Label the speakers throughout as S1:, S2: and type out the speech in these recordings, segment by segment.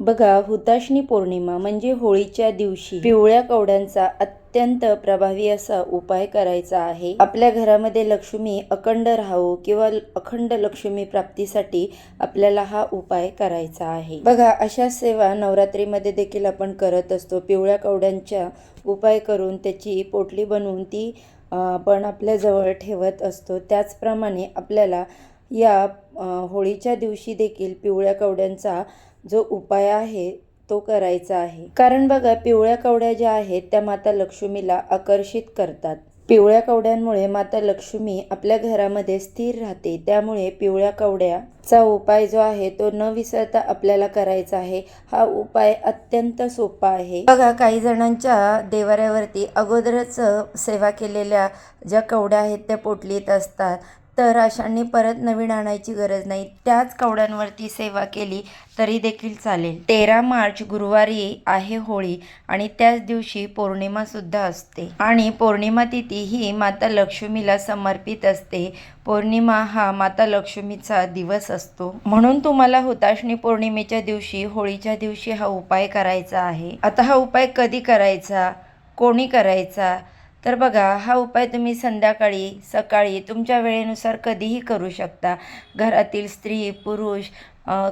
S1: बघा हुताशनी पौर्णिमा म्हणजे होळीच्या दिवशी. पिवळ्या कवड्यांचा अत्यंत प्रभावी असा उपाय करायचा आहे. आपल्या घरामध्ये लक्ष्मी अखंड राहू किंवा अखंड लक्ष्मी प्राप्तीसाठी आपल्याला हा उपाय करायचा आहे. बघा अशा सेवा नवरात्रीमध्ये देखील आपण करत असतो. पिवळ्या कवड्यांच्या उपाय करून त्याची पोटली बनवून ती आपण आपल्याजवळ ठेवत असतो. त्याचप्रमाणे आपल्याला या होळीच्या दिवशी देखील पिवळ्या कवड्यांचा जो उपाय आहे तो करायचा आहे. कारण बघा पिवळ्या कवड्या ज्या आहेत त्या माता लक्ष्मीला आकर्षित करतात. पिवळ्या कवड्यांमुळे माता लक्ष्मी आपल्या घरामध्ये स्थिर राहते. त्यामुळे पिवळ्या कवड्याचा उपाय जो आहे तो न विसरता आपल्याला करायचा आहे. हा उपाय अत्यंत सोपा आहे. बघा काही जणांच्या देवाऱ्यावरती अगोदरच सेवा केलेल्या ज्या कवड्या आहेत त्या पोटलीत असतात. तर अशांनी परत नवीन आणायची गरज नाही. त्याच कवड्यांवरती सेवा केली तरी देखील चालेल. तेरा मार्च गुरुवारी आहे होळी आणि त्याच दिवशी पौर्णिमा सुद्धा असते. आणि पौर्णिमा तिथी ही माता लक्ष्मीला समर्पित असते. पौर्णिमा हा माता लक्ष्मीचा दिवस असतो. म्हणून तुम्हाला हुताशणी पौर्णिमेच्या दिवशी होळीच्या दिवशी हा उपाय करायचा आहे. आता हा उपाय कधी करायचा? कोणी करायचा? तर बघा हा उपाय तुम्ही संध्याकाळी सकाळी तुमच्या वेळेनुसार कधीही करू शकता. घरातील स्त्री पुरुष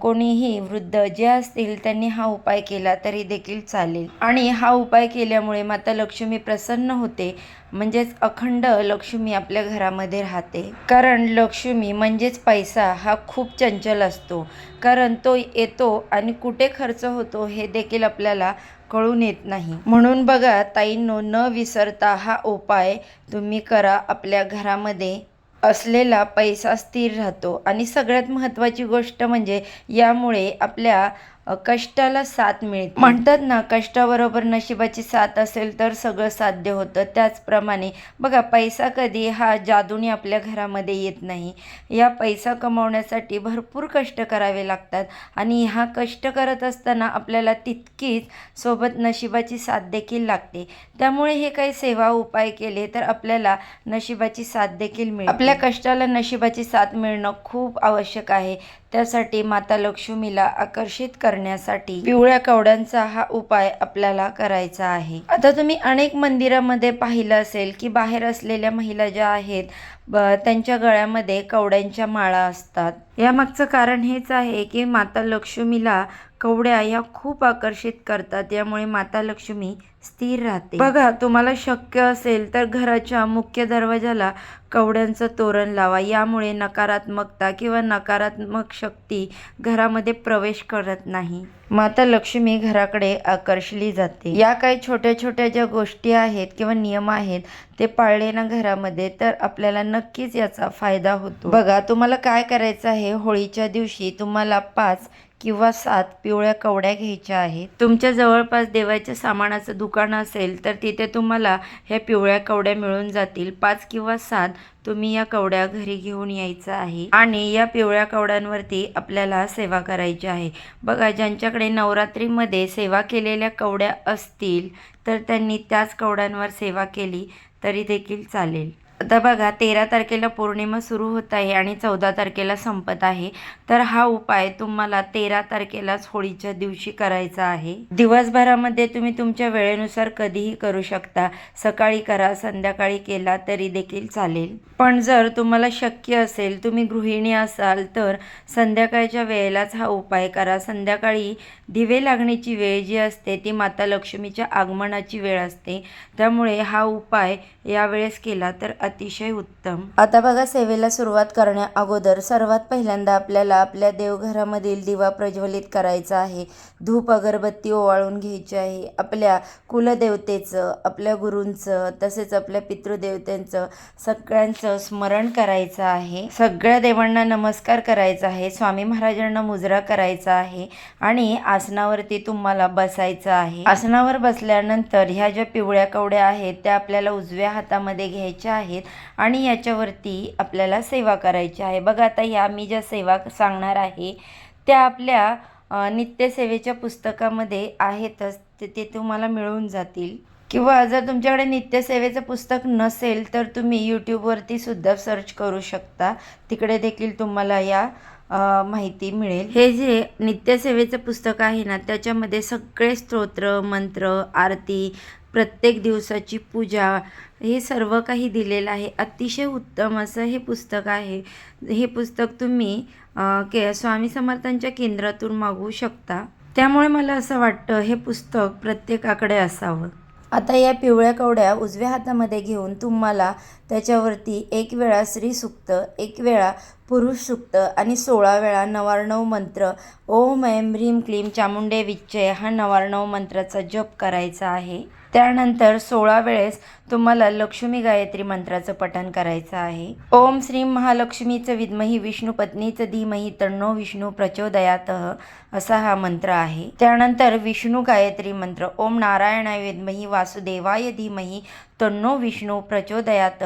S1: कोणीही वृद्ध जे असतील त्यांनी हा उपाय केला तरी देखील चालेल. आणि हा उपाय केल्यामुळे माता लक्ष्मी प्रसन्न होते म्हणजेच अखंड लक्ष्मी आपल्या घरामध्ये राहते. कारण लक्ष्मी म्हणजेच पैसा हा खूप चंचल असतो. कारण तो येतो आणि कुठे खर्च होतो हे देखील आपल्याला कळून येत नाही. म्हणून बघा ताईंनो न विसरता हा उपाय तुम्ही करा आपल्या घरामध्ये. असलेला पैसा स्थिर राहतो. आणि सगळ्यात महत्त्वाची गोष्ट म्हणजे यामुळे आपल्या कष्टाला साथ मिळते. म्हणतात ना कष्टाबरोबर नशिबाची साथ असेल तर सगळं साध्य होतं. त्याचप्रमाणे बघा पैसा कधी हा जादूने आपल्या घरामध्ये येत नाही. या पैसा कमवण्यासाठी भरपूर कष्ट करावे लागतात आणि हा कष्ट करत असताना आपल्याला तितकीच सोबत नशिबाची साथ देखील लागते. त्यामुळे हे काही सेवा उपाय केले तर आपल्याला नशिबाची साथ देखील मिळते. आपल्या कष्टाला नशिबाची साथ मिळणं खूप आवश्यक आहे. त्यासाठी माता लक्ष्मीला आकर्षित करण्यासाठी पिवळ्या कवड्यांचा हा उपाय आपल्याला करायचा आहे. आता तुम्ही अनेक मंदिरामध्ये पाहिलं असेल की बाहेर असलेल्या महिला ज्या आहेत त्यांच्या गळ्यामध्ये कवड्यांच्या माळा असतात. यामागचं कारण हेच आहे की माता लक्ष्मीला कवड्या ह्या खूप आकर्षित करतात यामुळे माता लक्ष्मी स्थिर राहते. बघा तुम्हाला शक्य असेल तर घराच्या मुख्य दरवाजाला कवड्यांचं तोरण लावा. यामुळे नकारात्मकता किंवा नकारात्मक शक्ती घरामध्ये प्रवेश करत नाही. माता लक्ष्मी घराकडे आकर्षली जाते. या काही छोट्या छोट्या ज्या गोष्टी आहेत किंवा नियम आहेत ते पाळले ना घरामध्ये तर आपल्याला नक्कीच याचा फायदा होतो. बघा तुम्हाला काय करायचं आहे? होळीच्या दिवशी तुम्हाला पाच किंवा सात पिवळ्या कवड्या घ्यायच्या आहेत. तुमच्या जवळपास देवाच्या सामानाचं दुकान असेल तर तिथे तुम्हाला ह्या पिवळ्या कवड्या मिळून जातील. पाच किंवा सात तुम्ही या कवड्या घरी घेऊन यायचं आहे. आणि या पिवळ्या कवड्यांवरती आपल्याला सेवा करायची आहे. बघा ज्यांच्याकडे नवरात्रीमध्ये सेवा केलेल्या कवड्या असतील तर त्यांनी त्याच कवड्यांवर सेवा केली तरी देखील चालेल. आता बघा तेरा तारखेला पौर्णिमा सुरू होत आहे आणि चौदा तारखेला संपत आहे. तर हा उपाय तुम्हाला तेरा तारखेलाच होळीच्या दिवशी करायचा आहे. दिवसभरामध्ये तुम्ही तुमच्या वेळेनुसार कधीही करू शकता. सकाळी करा संध्याकाळी केला तरी देखील चालेल. पण जर तुम्हाला शक्य असेल तुम्ही गृहिणी असाल तर संध्याकाळच्या वेळेलाच हा उपाय करा. संध्याकाळी दिवे लागण्याची वेळ जी असते ती माता लक्ष्मीच्या आगमनाची वेळ असते. त्यामुळे हा उपाय यावेळेस केला तर अतिशय उत्तम. आता बघा सेवेला सुरुवात करण्या अगोदर सर्वात पहिल्यांदा आपल्याला आपल्या देवघरामधील दिवा प्रज्वलित करायचा आहे. धूप अगरबत्ती ओवाळून घ्यायची आहे. आपल्या कुलदेवतेचं आपल्या गुरूंचं तसेच आपल्या पितृदेवतेंचं सगळ्यांचं स्मरण करायचं आहे. सगळ्या देवांना नमस्कार करायचा आहे. स्वामी महाराजांना मुजरा करायचा आहे. आणि आसनावरती तुम्हाला बसायचं आहे. आसनावर बसल्यानंतर ह्या ज्या पिवळ्या कवड्या आहेत त्या आपल्याला उजव्या हातामध्ये घ्यायच्या आहेत. आहेत आणि याच्यावरती आपल्याला सेवा करायची आहे. बघा आता ह्या मी ज्या सेवा सांगणार आहे त्या आपल्या नित्यसेवेच्या पुस्तकामध्ये आहेतच. ते ते तुम्हाला मिळून जातील. किंवा जर तुमच्याकडे नित्यसेवेचं पुस्तक नसेल तर तुम्ही यूट्यूबवरती सुद्धा सर्च करू शकता. तिकडे देखील तुम्हाला या माहिती मिळेल. हे जे नित्यसेवेचं पुस्तक आहे ना त्याच्यामध्ये सगळे स्तोत्र मंत्र आरती प्रत्येक दिवसाची पूजा हे सर्व काही दिलेलं आहे. अतिशय उत्तम असं हे पुस्तक आहे. हे पुस्तक तुम्ही के स्वामी समर्थांच्या केंद्रातून मागवू शकता. त्यामुळे मला असं वाटतं हे पुस्तक प्रत्येकाकडे असावं. आता या पिवळ्या कवड्या उजव्या हातामध्ये घेऊन तुम्हाला त्याच्यावरती एक वेळा स्त्री सुक्त एक वेळा पुरुष सुक्त आणि सोळा वेळा नवार्णव मंत्र ओम ऐम ह्रीम क्लीम चामुंडे विच्चय हा नवार्णव मंत्राचा जप करायचा आहे. त्यानंतर सोळा वेळेस तुम्हाला लक्ष्मी गायत्री मंत्राचं पठण करायचं आहे. ओम श्री महालक्ष्मीचं विद्मही विष्णू पत्नीचं धीमही तन्नो विष्णू प्रचोदयात असा हा मंत्र आहे. त्यानंतर विष्णू गायत्री मंत्र ओम नारायणाय विद्मही वासुदेवाय धीमही तन्नो विष्णू प्रचोदयात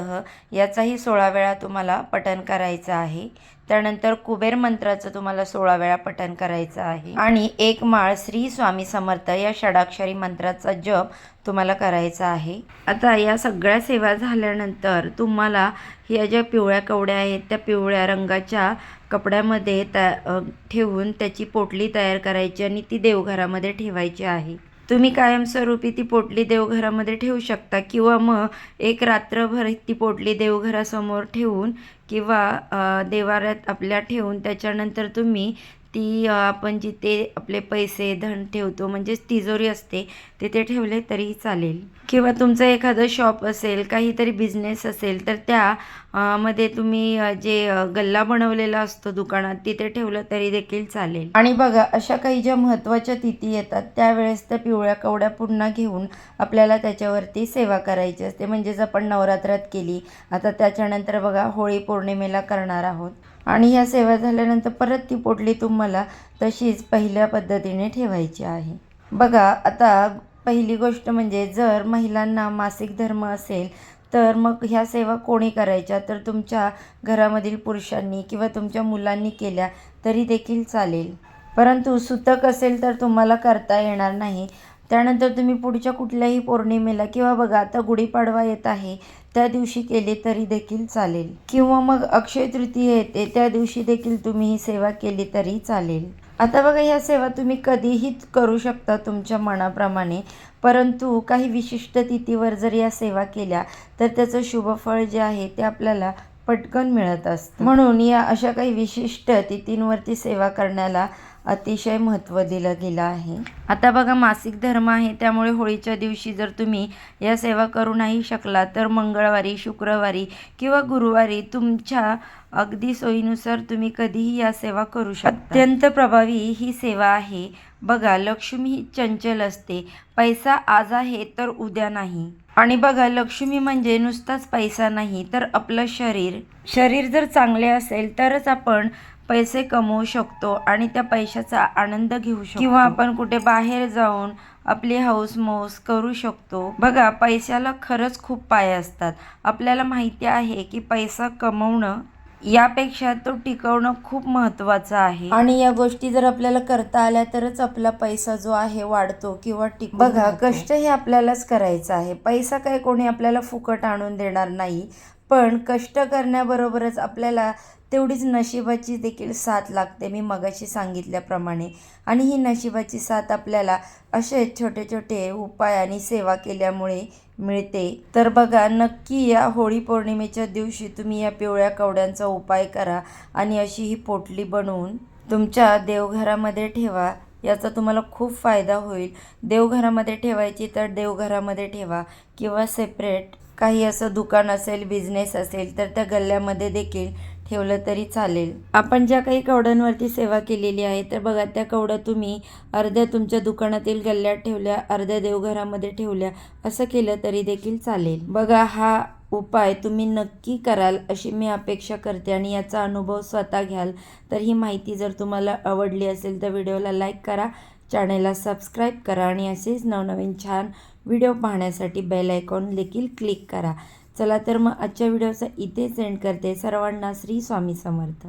S1: याचाही सोळा वेळा तुम्हाला पठण करायचं आहे. त्यानंतर कुबेर मंत्राचं तुम्हाला सोळा वेळा पठण करायचं आहे. आणि एक माळ श्री स्वामी समर्थ या षडाक्षरी मंत्राचा जप तुम्हाला करायचा आहे. आता या सगळ्या सेवा झाल्यानंतर तुम्हाला ह्या ज्या पिवळ्या कवड्या आहेत त्या पिवळ्या रंगाच्या कपड्यामध्ये त्या ठेवून त्याची पोटली तयार करायची आणि ती देवघरामध्ये ठेवायची आहे. तुम्ही कायमस्वरूपी ती पोटली देवघरामध्ये ठेवू शकता किंवा मग एक रात्रभर ती पोटली देवघरासमोर ठेवून किंवा देवारात देवाऱ्यात आपल्या ठेवून त्याच्यानंतर तुम्ही ती आपण जिथे आपले पैसे धन ठेवतो म्हणजेच तिजोरी असते तिथे ठेवले तरी चालेल. किंवा तुमचं एखादं शॉप असेल काहीतरी बिझनेस असेल तर त्या मध्ये तुम्ही जे गल्ला बनवलेला असतो दुकानात तिथे ठेवलं तरी देखील चालेल. आणि बघा अशा काही ज्या महत्त्वाच्या तिथी येतात त्यावेळेस त्या पिवळ्या कवड्या पुन्हा घेऊन आपल्याला त्याच्यावरती सेवा करायची असते. म्हणजेच आपण नवरात्रात केली आता त्याच्यानंतर बघा होळी पौर्णिमेला करणार आहोत. आणि ह्या सेवा झाल्यानंतर परत ती पोटली तुम्हाला तशीच पहिल्या पद्धतीने ठेवायची आहे. बघा आता पहिली गोष्ट म्हणजे जर महिलांना मासिक धर्म असेल तर मग ह्या सेवा कोणी करायच्या? तर तुमच्या घरामधील पुरुषांनी किंवा तुमच्या मुलांनी केल्या तरी देखील चालेल. परंतु सुतक असेल तर तुम्हाला करता येणार नाही. त्यानंतर तुम्ही पुढच्या कुठल्याही पौर्णिमेला किंवा बघा आता गुढीपाडवा येत आहे त्या दिवशी केले तरी देखील चालेल. किंवा मग अक्षय तृतीय येते त्या दिवशी देखील तुम्ही ही सेवा केली तरी चालेल. आता बघा ह्या सेवा तुम्ही कधीही करू शकता तुमच्या मनाप्रमाणे. परंतु काही विशिष्ट तिथीवर जर या सेवा केल्या तर त्याचं शुभफळ जे आहे ते आपल्याला पटकन मिळत असतं. म्हणून या अशा काही विशिष्ट तिथींवरती सेवा करण्याला अतिशय महत्त्व दिलं गेलं आहे. आता बघा मासिक धर्म आहे त्यामुळे होळीच्या दिवशी जर तुम्ही या सेवा करू नाही शकला तर मंगळवारी शुक्रवारी किंवा गुरुवारी तुमच्या अगदी सोयीनुसार तुम्ही कधीही या सेवा करू शकता. अत्यंत प्रभावी ही सेवा आहे. बघा लक्ष्मी ही चंचल असते. पैसा आज आहे तर उद्या नाही. आणि बघा लक्ष्मी म्हणजे नुसताच पैसा नाही तर आपलं शरीर. शरीर जर चांगले असेल तरच आपण पैसे कमवू शकतो आणि त्या पैशाचा आनंद घेऊ शकतो. किंवा आपण कुठे बाहेर जाऊन आपली हौस मौस करू शकतो. बघा पैशाला खरंच खूप पाय असतात. आपल्याला माहिती आहे की पैसा कमवणं यापेक्षा तो टिकवणं खूप महत्त्वाचं आहे. आणि या गोष्टी जर आपल्याला करता आल्या तरच आपला पैसा जो आहे वाढतो किंवा टिक बघा कष्ट हे आपल्यालाच करायचं आहे. पैसा काय कोणी आपल्याला फुकट आणून देणार नाही. पण कष्ट करण्याबरोबरच आपल्याला तेवढीच नशिबाची देखील साथ लागते मी मगाशी सांगितल्याप्रमाणे. आणि ही नशिबाची साथ आपल्याला असे छोटे छोटे उपाय आणि सेवा केल्यामुळे मिळते. तर बघा नक्की या होळी पौर्णिमेच्या दिवशी तुम्ही या पिवळ्या कवड्यांचा उपाय करा आणि अशी ही पोटली बनवून तुमच्या देवघरामध्ये ठेवा याचा तुम्हाला खूप फायदा होईल. देवघरामध्ये ठेवायची तर देवघरामध्ये ठेवा किंवा सेपरेट काही असं दुकान असेल बिझनेस असेल तर त्या गल्ल्यामध्ये देखील ठेवलं तरी चालेल. आपण ज्या काही कवड्यांवरती सेवा केलेली आहे तर बघा त्या कवड्या तुम्ही अर्ध्या तुमच्या दुकानातील गल्ल्यात ठेवल्या अर्ध्या देवघरामध्ये ठेवल्या असं केलं तरी देखील चालेल. बघा हा उपाय तुम्ही नक्की कराल अशी मी अपेक्षा करते आणि याचा अनुभव स्वतः घ्याल. तर ही माहिती जर तुम्हाला आवडली असेल तर व्हिडिओला लाईक करा चॅनेलला सबस्क्राईब करा आणि असेच नवनवीन छान व्हिडिओ पाहण्यासाठी बेल आयकॉन देखील क्लिक करा. चला तर मग आजच्या व्हिडिओचा इथे सेंड करते. सर्वांना श्री स्वामी समर्थ.